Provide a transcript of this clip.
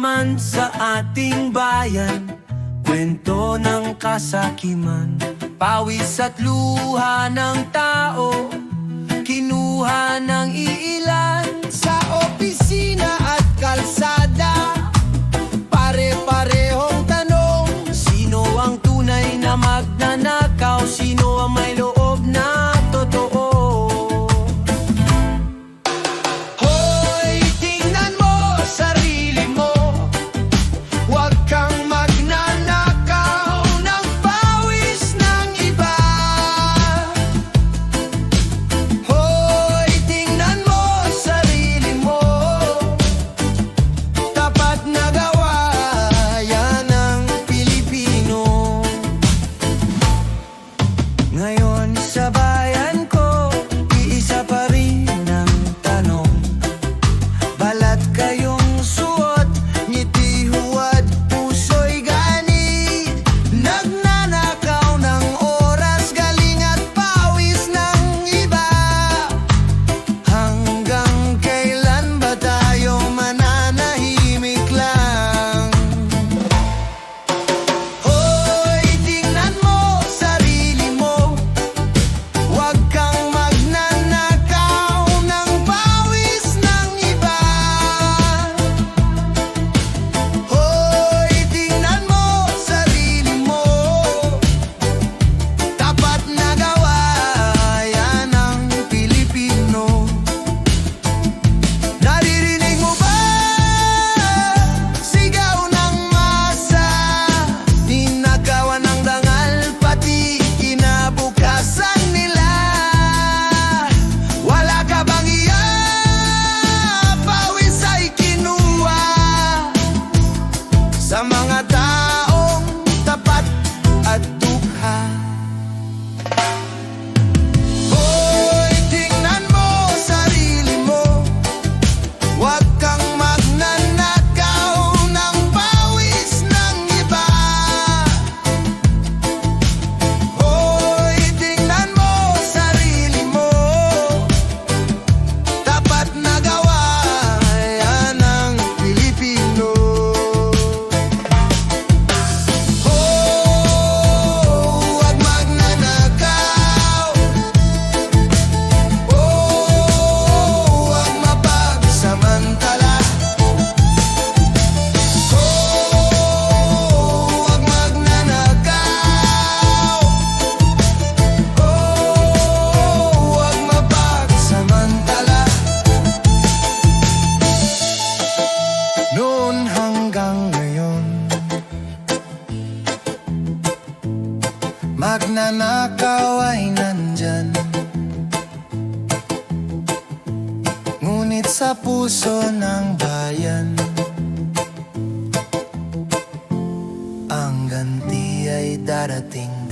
naman sa ating bayan. Kwento ng kasakiman. Pawis at luha ng tao. Kinuha ng iilan. sa mga taong tapat at na Pagnanakaw ay nandyan. Ngunit sa puso ng bayan Ang ganti ay darating.